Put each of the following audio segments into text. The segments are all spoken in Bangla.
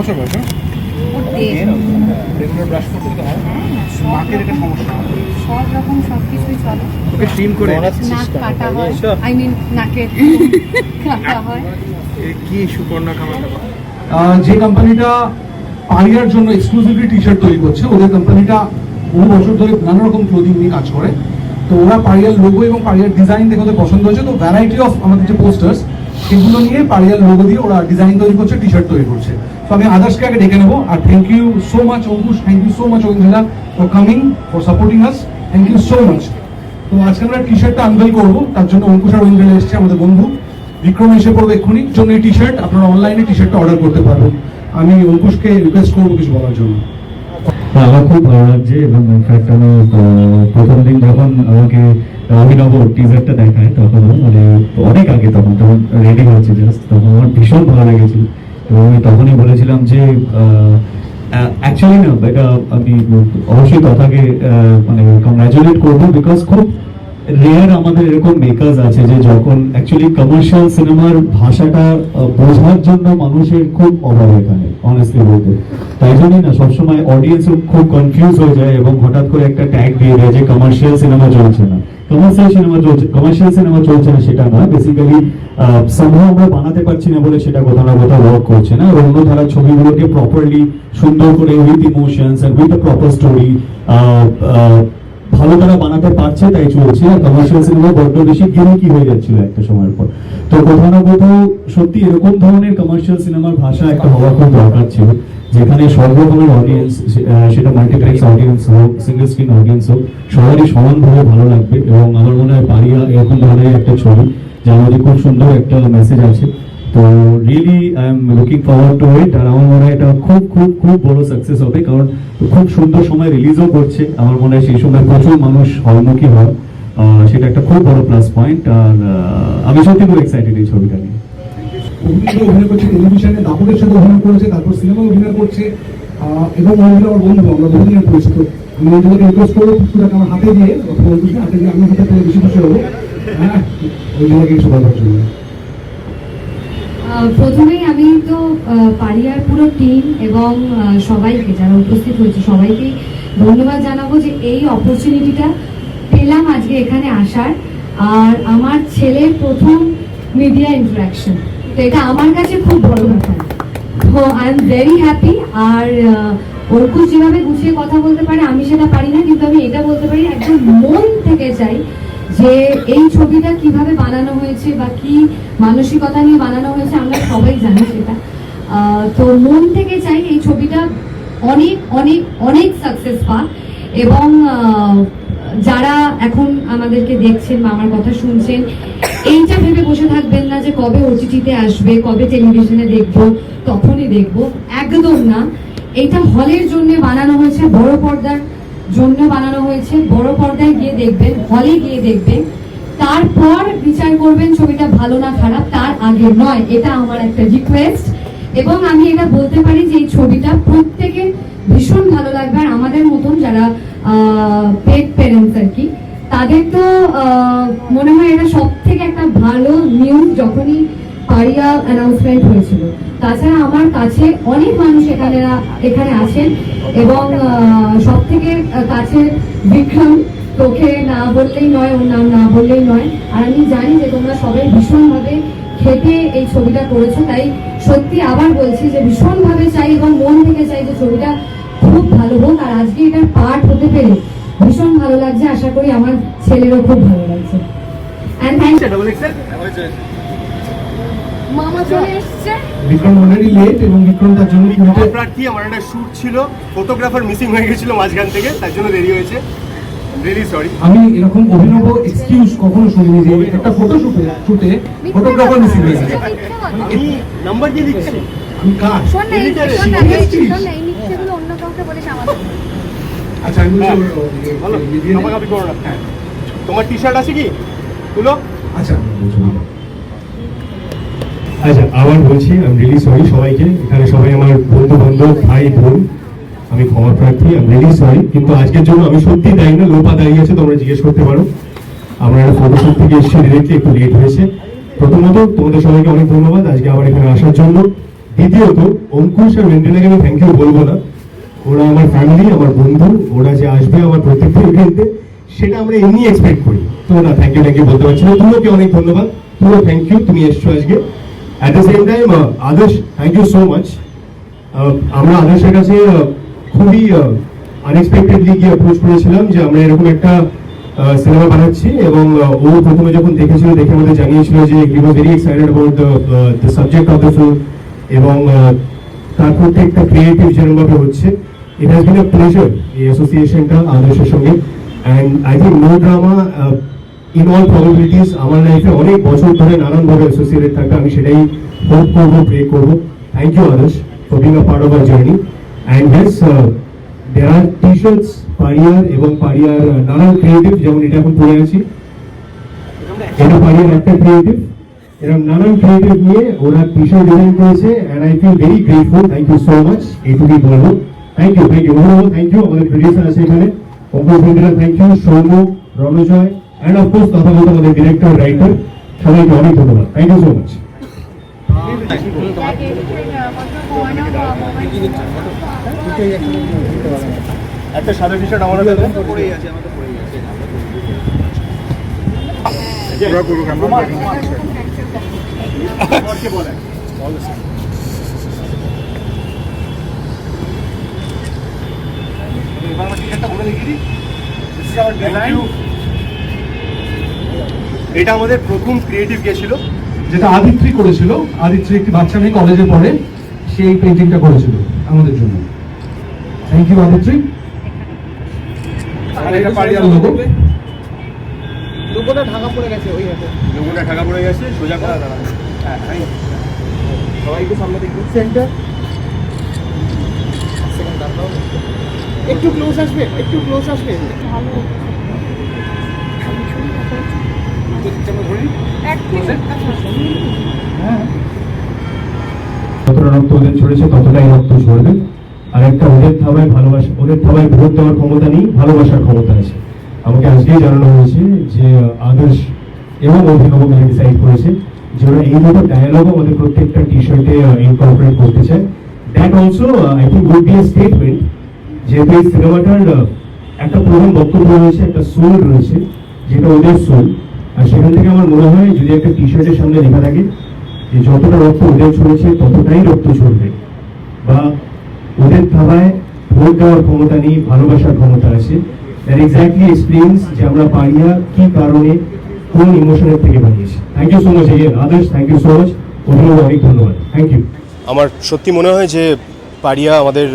বছর বয়স রেগুলার ব্রাশ করতে তো হয়। নাকের এটা সমস্যা। সব রকম সব কিছুই চলে। তোকে ট্রিম করে। নাক কাটা হয়। আই মিন নাকের কাটা হয়। কি সুপর্ণা খামার যে কোম্পানিটা পাড়িয়ার জন্য এক্সক্লুসিভলি টি শার্ট তৈরি করছে ওদের কোম্পানিটা বহু বছর ধরে নানা রকম ক্লোদিং নিয়ে কাজ করে। তো ওরা পাড়িয়ার লোগো এবং পাড়িয়ার ডিজাইন দেখে ওদের পছন্দ হয়েছে। তো ভ্যারাইটি অফ আমাদের যে পোস্টার্স সেগুলো নিয়ে পাড়িয়ার লোগো দিয়ে ওরা ডিজাইন তৈরি করছে টি শার্ট তৈরি করছে। তো আমি আদার্সকে আগে ডেকে নেব। আর thank you so much Ankush thank you so much Ankita for coming for supporting us thank you so much তো আজকে আমরা টি শার্টটা আনভেল করব। তার জন্য অঙ্কুশ আর ঐন্দ্রেলা এসছে, আমাদের বন্ধু। বিক্রম এসে পড়বে এক্ষুনি। জন্য এই টি শার্ট আপনারা অনলাইনে টি শার্টটা অর্ডার করতে পারবেন। আমি অঙ্কুশকে রিকোয়েস্ট করব কিছু বলার জন্য। আমার খুব ভালো লাগছে এবং ইনফ্যাক্ট আমি প্রথম দিন যখন আমাকে অভিনব টিজারটা দেখায় তখন মানে অনেক আগে তখন তখন রেডি হচ্ছে জাস্ট তখন আমার ভীষণ ভালো লেগেছিল। এবং আমি তখনই বলেছিলাম যে অ্যাকচুয়ালি না এটা আমি অবশ্যই মানে কংগ্রাচুলেট করব বিকজ খুব রেয়ার আমাদের এরকম মেকার্স আছে যে যখন অ্যাকচুয়ালি কমার্শিয়াল সিনেমার ভাষাটা বোঝার জন্য মানুষের খুব অভাব এখানে অনেস্টলি বলতে। তাই জন্যই না, সবসময় অডিয়েন্স খুব কনফিউজ হয়ে যায় এবং হঠাৎ করে একটা ট্যাগ দিয়ে দেয় যে কমার্শিয়াল সিনেমা চলছে না। কমার্শিয়াল সিনেমা চলছে কমার্শিয়াল সিনেমা চলছে না সেটা নয়। বেসিক্যালি সম্ভব আমরা বানাতে পারছি না বলে সেটা কোথাও না কোথাও ওয়ার্ক করছে না। অন্য ধারা ছবিগুলোকে প্রপারলি সুন্দর করে with emotions with proper story ভালো তারা বানাতে পারছে, তাই চলছে। আর কমার্শিয়াল সিনেমা বড্ড বেশি গিরকি হয়ে যাচ্ছিল একটা সময়ের পর। তো কোথাও না কোথাও সত্যি এরকম ধরনের কমার্শিয়াল সিনেমার ভাষা একটা হওয়া খুব দরকার ছিল, যেখানে সব রকমের অডিয়েন্স সেটা মাল্টিপ্লেক্স অডিয়েন্স হোক সিঙ্গেল স্ক্রিন অডিয়েন্স হোক, সবারই সমানভাবে ভালো লাগবে। এবং আমার মনে হয় পারিয়া এরকম ধরনের একটা ছবি, যার মধ্যে খুব সুন্দর একটা মেসেজ আছে। তো really I am looking forward to it আর আমার মনে হয় এটা খুব খুব খুব বড় সাকসেস হবে, কারণ খুব সুন্দর সময় রিলিজও করছে। আমার মনে হয় সেই সময় প্রচুর মানুষ হলমুখী হয় সেটা একটা খুব বড় প্লাস পয়েন্ট আর আমি সত্যি খুব এক্সাইটেড এই ছবিটা নিয়ে। অভিনয় করছে টেলিভিশনে সাথে অভিনয় করেছে, তারপর সিনেমায় অভিনয় করছে। এবং অভিনয় আমার আমি হাতে দিয়ে হাতে দিয়ে বেশি খুশি হব। হ্যাঁ অঞ্জলিকে কিছু বলার জন্য প্রথমেই আমি তো পারিয়ার পুরো টিম এবং সবাইকে যারা উপস্থিত হয়েছে সবাইকে ধন্যবাদ জানাব যে এই অপরচুনিটিটা পেলাম আজকে এখানে আসার। আর আমার ছেলের প্রথম মিডিয়া ইন্টারাকশন তো এটা আমার কাছে খুব বড় ব্যাপার। তো আই এম ভেরি হ্যাপি আর অর্কুশ যেভাবে গুছিয়ে কথা বলতে পারে, আমি সেটা পারি না, কিন্তু আমি এটা বলতে পারি, একদম মন থেকে চাই যে এই ছবিটা কীভাবে বানানো হয়েছে বা কি মানসিকতা নিয়ে বানানো হয়েছে, আমরা সবাই জানি সেটা। তো মন থেকে চাই এই ছবিটা অনেক অনেক অনেক সাকসেস পাক এবং যারা এখন আমাদেরকে দেখছেন বা আমার কথা শুনছেন, এইটা ভেবে বসে থাকবেন না যে কবে ওটিটিতে আসবে, কবে টেলিভিশনে দেখব, তখনই দেখব। একদম না। এটা হলের জন্য বানানো হয়েছে বড় পর্দার জন্য বানানো হয়েছে। বড় পর্দায় গিয়ে দেখবেন হলে গিয়ে দেখবেন। তারপর বিচার করবেন ছবিটা ভালো না খারাপ, তার আগে নয়। এটা আমার একটা রিকোয়েস্ট এবং আমি এটা বলতে পারি যে এই ছবিটা প্রত্যেকের ভীষণ ভালো লাগবে। আর আমাদের মতন যারা পেট প্যারেন্টস আর কি, তাদের তো মনে হয় এটা সব থেকে একটা ভালো নিউজ যখনই পারিয়া অ্যানাউন্সমেন্ট হয়েছিল। তাছাড়া আমার কাছে অনেক মানুষ এখানে এখানে আছেন। এবং সব থেকে কাছে বিক্রম তোকে না বললেই নয় ওর নাম না বললেই নয়। আর আমি জানি যে তোমরা সবাই ভীষণভাবে খেটে এই ছবিটা করেছ তাই সত্যি আবার বলছি যে ভীষণভাবে চাই এবং মন থেকে চাই যে ছবিটা খুব ভালো হোক আর আজকে এটার পার্ট হতে পেরে ভীষণ ভালো লাগছে। আশা করি আমার ছেলেরও খুব ভালো লাগছে। অ্যান্ড থ্যাংক মামা চলে এসছে বিক্রম অলরেডি লেট এবং বিক্রম তার জন্য আমার প্রার্থী আমার একটা শ্যুট ছিল ফটোগ্রাফার মিসিং হয়ে গেছিল মাঝখান থেকে তার জন্য দেরি হয়েছে রিয়েলি সরি আমি এরকম অভিনব এক্সকিউজ কখনো শুনিনি যে একটা ফটো শুটে শুটে ফটোগ্রাফার মিসিং হয়ে গেছে আমি নাম্বার দিয়ে দিচ্ছি আমি কার শোন না এই শোন না মিথ্যেগুলো অন্য কাউকে বলিস আচ্ছা আমি হ্যাঁ, ইয়ে- বলো ইয়ে করো না হ্যাঁ তোমার টি শার্ট আছে কি তুলো আচ্ছা আচ্ছা আবার বলছি আমি রিলি সরি সবাইকে। এখানে সবাই আমার বন্ধু বান্ধব ভাই, বোন। আমি ক্ষমা প্রার্থী আমি রিলি সরি কিন্তু আজকের জন্য আমি সত্যি দায়ী না, লোপা দাঁড়িয়ে আছে, তোমরা জিজ্ঞেস করতে পারো। আমরা একটা ফটোশুট থেকে এসেছি ডিরেক্টলি একটু লেট হয়েছে। প্রথমত, তোমাদের সবাইকে অনেক ধন্যবাদ আজকে আবার এখানে আসার জন্য। দ্বিতীয়ত, অঙ্কুশ আর মেন্টেনাকে আমি থ্যাংক ইউ বলব না। ওরা আমার ফ্যামিলি আমার বন্ধু, ওরা যে আসবে আমার প্রত্যেকটা ইভেন্টে সেটা আমরা এমনি এক্সপেক্ট করি। তো না থ্যাংক ইউ থ্যাংক ইউ বলতে পারছি না। তুমিকে অনেক ধন্যবাদ। পুরো থ্যাংক ইউ তুমি এসছো আজকে। At the same time Adarsh thank you so much আমরা আদর্শের কাছে আহ, খুবই আনএক্সপেক্টেডলি গিয়ে অ্যাপ্রোচ করেছিলাম যে আমরা এরকম একটা সিনেমা বানাচ্ছি এবং ও প্রথমে যখন দেখেছিল দেখে আমাদের জানিয়েছিল যে he was very excited about the subject of the film এবং তার প্রত্যেকটা ক্রিয়েটিভ যেরকমভাবে হচ্ছে। It has been a pleasure এই অ্যাসোসিয়েশনটা আদর্শের সঙ্গে। And I think no drama in all probabilities আমার লাইফে অনেক বছর ধরে নানানভাবে অ্যাসোসিয়েটেড থাকবে, আমি সেটাই হোপ করব প্রে করব। Thank you Adarsh for being a part of our journey and yes there are T shirts পারিয়ার এবং পারিয়ার নানান ক্রিয়েটিভ যেমন এটা এখন পড়ে আছি। এটা পারিয়ার একটা ক্রিয়েটিভ এরকম নানান ক্রিয়েটিভ নিয়ে ওরা টি শার্ট ডিজাইন করেছে and I feel very grateful thank you so much এইটুকুই বলব। Thank you thank you thank you আমাদের প্রডিউসার আছে এখানে। Ankush thank you Soumya, Ranjoy and of course বলতে আমাদের ডিরেক্টর রাইটার সবাইকে অনেক ধন্যবাদ। থ্যাংক ইউ সো মাচ একটা সাদা টি শার্ট আমার পড়েই আছে আমাদের পড়েই আছে করুক আমরা এটা আমাদের প্রথম ক্রিয়েটিভ গেছিল যেটা আদিত্রি করেছিল। আদিত্রি একটি বাচ্চা মেয়ে কলেজে পড়ে সেই পেন্টিংটা করেছিল আমাদের জন্য। Thank you Aditri. ঢাকা পড়ে গেছে ওই হাতে। লোগোটা ঢাকা পড়ে গেছে সোজা করা হ্যাঁ, সবাই একটু সামনে দেখুন। সেন্টার একটু ক্লোজ আসবে একটু ক্লোজ আসবে। যতটা রক্ত ওদের ছড়েছে, ততটাই রক্ত ছড়বে আর ওদের থাবায় ভালোবাসা ওদের থাবায় ভোট দেওয়ার ক্ষমতা নেই, ভালোবাসার ক্ষমতা আছে। আমাকে আজকেই জানানো হয়েছে যে, আদর্শ এবং অভিনব মিলে ডিসাইড করেছে যে ওরা এই দুটো ডায়ালগ আমাদের প্রত্যেকটা টি শার্টে ইনকর্পোরেট করতে চায়। That also I think would be a statement যেহেতু এই সিনেমাটার একটা প্রধান বক্তব্য রয়েছে, একটা সোল রয়েছে, যেটা ওদের সোল আর সেখান থেকে আমার মনে হয় যদি একটা টি শার্টের সামনে লেখা থাকে যে যতটা রক্ত ওদের ছড়েছে, ততটাই রক্ত ছড়বে বা ওদের থাবায় ভোট দেওয়ার ক্ষমতা নেই, ভালোবাসার ক্ষমতা আছে। দ্যাট এক্স্যাক্টলি এক্সপ্লেন্স যে আমরা পারিয়া কি কারণে কোন ইমোশনের থেকে বানিয়েছি। Thank you so much again Adarsh thank you so much Abhinav, অনেক ধন্যবাদ। থ্যাংক ইউ আমার সত্যি মনে হয় যে পারিয়া আমাদের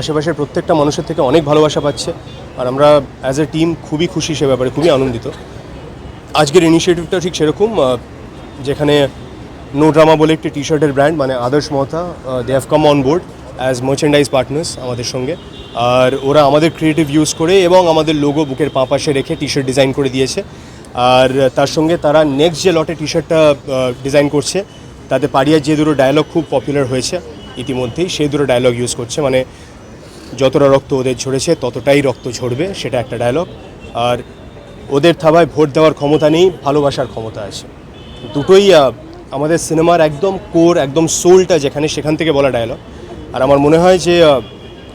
আশেপাশের প্রত্যেকটা মানুষের থেকে অনেক ভালোবাসা পাচ্ছে। আর আমরা অ্যাজ এ টিম খুবই খুশি সে ব্যাপারে, খুবই আনন্দিত। আজকের ইনিশিয়েটিভটা ঠিক সেরকম যেখানে নো ড্রামা বলে একটি টি শার্টের ব্র্যান্ড মানে Adarsh Mehta they have come on board as merchandise partners আমাদের সঙ্গে। আর ওরা আমাদের ক্রিয়েটিভ ইউজ করে এবং আমাদের লোগো বুকের পাঁ পাশে রেখে টি শার্ট ডিজাইন করে দিয়েছে। আর তার সঙ্গে তারা নেক্সট যে লটে টি শার্টটা ডিজাইন করছে, তাতে পারিয়ার যে দুটো ডায়লগ খুব পপুলার হয়েছে ইতিমধ্যেই, সেই দুটো ডায়লগ ইউজ করছে। মানে যতটা রক্ত ওদের ঝরেছে, ততটাই রক্ত ঝরবে, সেটা একটা ডায়লগ আর ওদের থাবায় ভোট দেওয়ার ক্ষমতা নেই ভালোবাসার ক্ষমতা আছে। দুটোই আমাদের সিনেমার একদম কোর একদম সোলটা যেখানে সেখান থেকে বলা ডায়লগ আর আমার মনে হয় যে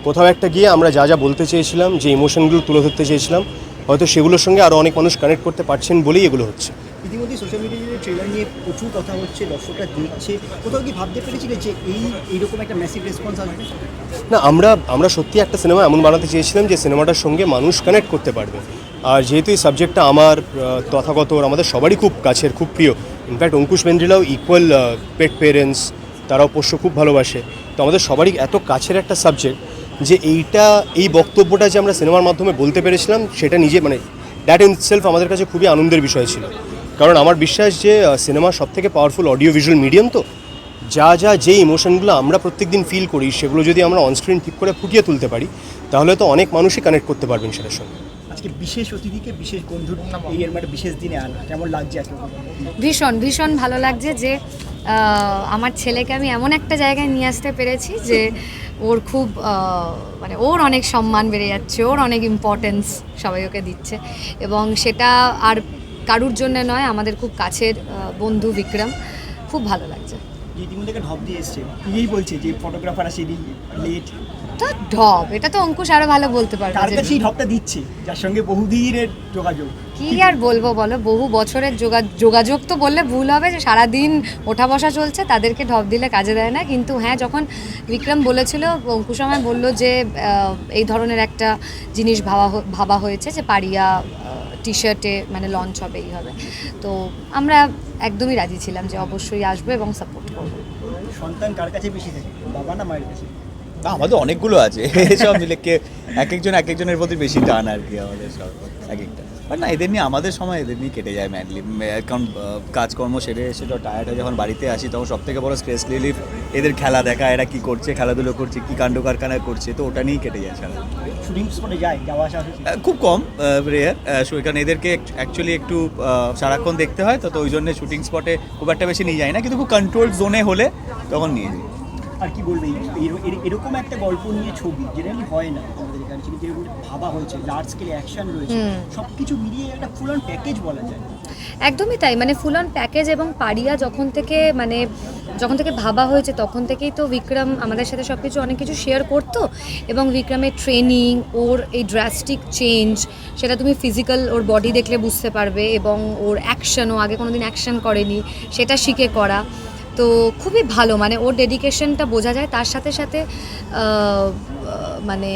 কোথাও একটা গিয়ে আমরা যা যা বলতে চেয়েছিলাম যে ইমোশনগুলো তুলে ধরতে চেয়েছিলাম হয়তো সেগুলোর সঙ্গে আরও অনেক মানুষ কানেক্ট করতে পারছেন বলেই এগুলো হচ্ছে। ইতিমধ্যে সোশ্যাল মিডিয়ায় ট্রেলার নিয়ে প্রচুর কথা হচ্ছে দর্শকরা দেখছে। কোথাও কি ভাবতে পেরেছিলে যে এই এইরকম একটা মেসিভ রেসপন্স আসবে? না আমরা আমরা সত্যি একটা সিনেমা এমন বানাতে চেয়েছিলাম যে সিনেমাটার সঙ্গে মানুষ কানেক্ট করতে পারবে। আর যেহেতু এই সাবজেক্টটা আমার তথাগত আমাদের সবারই খুব কাছের, খুব প্রিয়। ইনফ্যাক্ট অঙ্কুশ বেন্দ্রিলাও ইকুয়াল পেট পেরেন্টস তারাও পোষ্য খুব ভালোবাসে। তো আমাদের সবারই এত কাছের একটা সাবজেক্ট যে এইটা, এই বক্তব্যটা যে আমরা সিনেমার মাধ্যমে বলতে পেরেছিলাম, সেটা নিজে মানে দ্যাট ইন সেলফ আমাদের কাছে খুবই আনন্দের বিষয় ছিল। কারণ আমার বিশ্বাস যে সিনেমা সব থেকে পাওয়ারফুল অডিও ভিজুয়াল মিডিয়াম তো, যা যা, যে ইমোশনগুলো আমরা প্রত্যেক দিন ফিল করি, সেগুলো যদি আমরা অনস্ক্রিন ঠিক করে ফুটিয়ে তুলতে পারি, তাহলে তো অনেক মানুষই কানেক্ট করতে পারবেন সেটার সঙ্গে। আজকে বিশেষ অতিথিকে বিশেষ বন্ধুর এই এর মানে বিশেষ দিনে আনা। কেমন লাগছে আজকে? ভীষণ ভীষণ ভালো লাগছে যে আমার ছেলেকে আমি এমন একটা জায়গায় নিয়ে আসতে পেরেছি যে ওর খুব মানে ওর অনেক সম্মান বেড়ে যাচ্ছে ওর অনেক ইম্পর্টেন্স সবাই ওকে দিচ্ছে। এবং সেটা আর কারুর জন্য নয় আমাদের খুব কাছের বন্ধু বিক্রম। খুব ভালো লাগছে। যে ইতিমধ্যে ঢপ দিয়ে এসছে। নিজেই বলছে যে ফটোগ্রাফার লেট তো ঢপ এটা তো অঙ্কুশ আরও ভালো বলতে পারবে যে- কাছে এই ঢপটা দিচ্ছে যার সঙ্গে বহুদিনের যোগাযোগ। কি আর বলব বলো বহু বছরের যোগাযোগ তো বললে ভুল হবে যে সারাদিন ওঠা বসা চলছে তাদেরকে ঢপ দিলে কাজে দেয় না। কিন্তু হ্যাঁ যখন বিক্রম বলেছিল অঙ্কুশ আমায় বলল যে এই ধরনের একটা জিনিস ভাবা ভাবা হয়েছে যে পাড়িয়া টি শার্টে মানে লঞ্চ হবে এই হবে। তো আমরা একদমই রাজি ছিলাম যে অবশ্যই আসব এবং সাপোর্ট করব। সন্তান কার কাছে বেশি থাকে? বাবা না মায়ের কাছে? না আমাদের অনেকগুলো আছে। সব মিলে কে এক একজন এক একজনের প্রতি বেশি টান আর কি আমাদের সব এক একটা। বাট না এদের নিয়ে আমাদের সময় এদের নিয়ে কেটে যায় ম্যানলি কারণ কাজকর্ম সেরে এসে তো টায়ার্ড হয়ে যখন বাড়িতে আসি তখন সব থেকে বড় স্ট্রেস রিলিফ এদের খেলা দেখা এরা কি করছে খেলাধুলো করছে কি কাণ্ড কারখানা করছে তো ওটা নিয়েই কেটে যায় সারা খুব কম রেয়ার কারণ এদেরকে অ্যাকচুয়ালি একটু সারাক্ষণ দেখতে হয় তো তো ওই জন্য শুটিং স্পটে খুব একটা বেশি নিয়ে যায় না কিন্তু খুব কন্ট্রোল জোনে হলে তখন নিয়ে যাই আর কি বলবে এরকম একটা গল্প নিয়ে ছবি যেটা হয় না আমাদের এখানে সেটা যেরকম ভাবা হয়েছে লার্জ স্কেলে অ্যাকশন রয়েছে। সব কিছু মিলিয়ে একটা ফুল অন প্যাকেজ বলা যায় একদমই তাই মানে ফুল অন প্যাকেজ এবং পাড়িয়া যখন থেকে মানে যখন থেকে ভাবা হয়েছে তখন থেকেই তো বিক্রম আমাদের সাথে সব কিছু অনেক কিছু শেয়ার করতো এবং বিক্রমের ট্রেনিং ওর এই ড্রাস্টিক চেঞ্জ সেটা তুমি ফিজিক্যাল ওর বডি দেখলে বুঝতে পারবে এবং ওর অ্যাকশনও আগে কোনো দিন অ্যাকশন করেনি সেটা শিখে করা তো খুবই ভালো মানে ওর ডেডিকেশনটা বোঝা যায়। তার সাথে সাথে মানে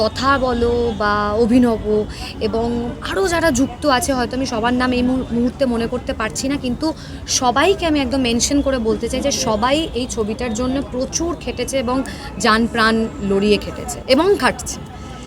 তথা বলো বা অভিনব এবং আরও যারা যুক্ত আছে, হয়তো আমি সবার নাম এই মুহূর্তে মনে করতে পারছি না, কিন্তু সবাইকে আমি একদম মেনশন করে বলতে চাই যে সবাই এই ছবিটার জন্য প্রচুর খেটেছে এবং যান প্রাণ লড়িয়ে খেটেছে এবং খাটছে